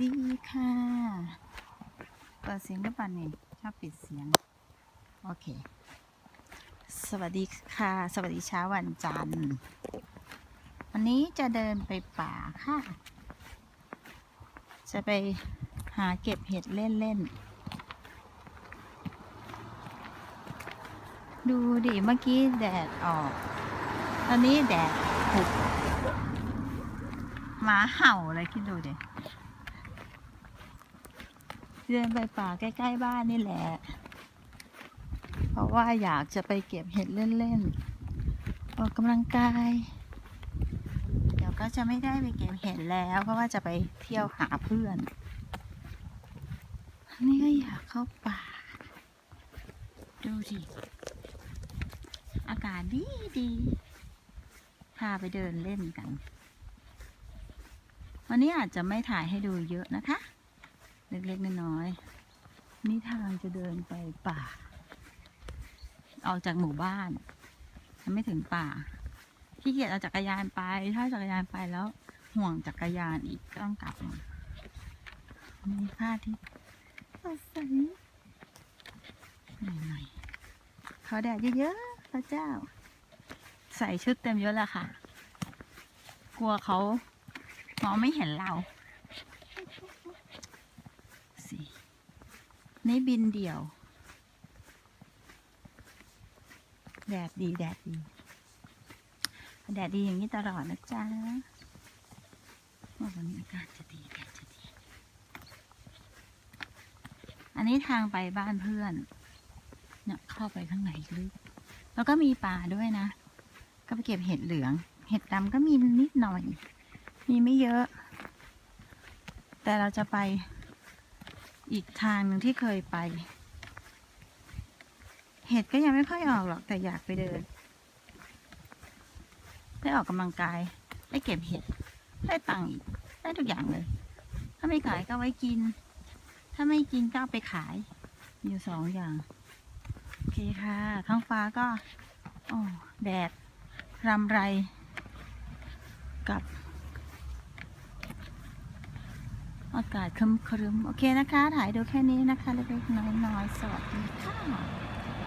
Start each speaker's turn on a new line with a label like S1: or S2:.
S1: ดีค่ะ เปิดเสียงหรือเปล่าเนี่ยชอบปิดเสียง โอเค สวัสดีค่ะ สวัสดีเช้าวันจันทร์ วันนี้จะเดินไปป่าค่ะ จะไปหาเก็บเห็ดเล่นๆ ดูดิเมื่อกี้แดดออก ตอนนี้แดดหุบหมาเห่าเลยคิดดูดิ เดินไปป่าใกล้ ๆ บ้านนี่แหละ เพราะว่าอยากจะไปเก็บเห็ดเล่นๆออกกำลังกาย เดี๋ยวก็จะไม่ได้ไปเก็บเห็ดแล้ว เพราะว่าจะไปเที่ยวหาเพื่อนนี่ก็อยากเข้าป่า ดูดิอากาศดีดีพาไปเดินเล่นกัน วันนี้อาจจะไม่ถ่ายให้ดูเยอะนะคะ เล็กๆน้อยๆนี่ทางจะเดินไปป่า ออกจากหมู่บ้านยังไม่ถึงป่าขี้เกียจเอาจักรยานไป ถ้าจักรยานไปแล้วห่วงจักรยานอีกก็ต้องกลับมามีผ้าที่สดใสหน่อยๆเขาแดดเยอะๆพระเจ้า ใส่ชุดเต็มยศแล้วค่ะ กลัวเขามองไม่เห็นเรา สินี่บินเดี่ยว แดดดีแดดดี แดดดีอย่างนี้ตลอดนะจ๊ะว่าวันนี้อากาศจะดีแดดจะดี อันนี้ทางไปบ้านเพื่อน เนี่ยเข้าไปข้างในลึกแล้วก็มีป่าด้วยนะ ก็ไปเก็บเห็ดเหลือง เห็ดดำก็มีนิดหน่อย มีไม่เยอะ แต่เราจะไป อีกทางหนึ่งที่เคยไป เห็ดก็ยังไม่ค่อยออกหรอกแต่อยากไปเดิน ได้ออกกำลังกาย ได้เก็บเห็ด ได้ตังค์อีก ได้ทุกอย่างเลย ถ้าไม่ขายก็ไว้กิน ถ้าไม่กินก็ไปขาย อยู่สองอย่าง โอเคค่ะ ท้องฟ้าก็ โอ้ แดดรำไรกับ อากาศครึมๆโอเคนะคะ ถ่ายดูแค่นี้นะคะ เล็กๆน้อยๆ สวัสดีค่ะ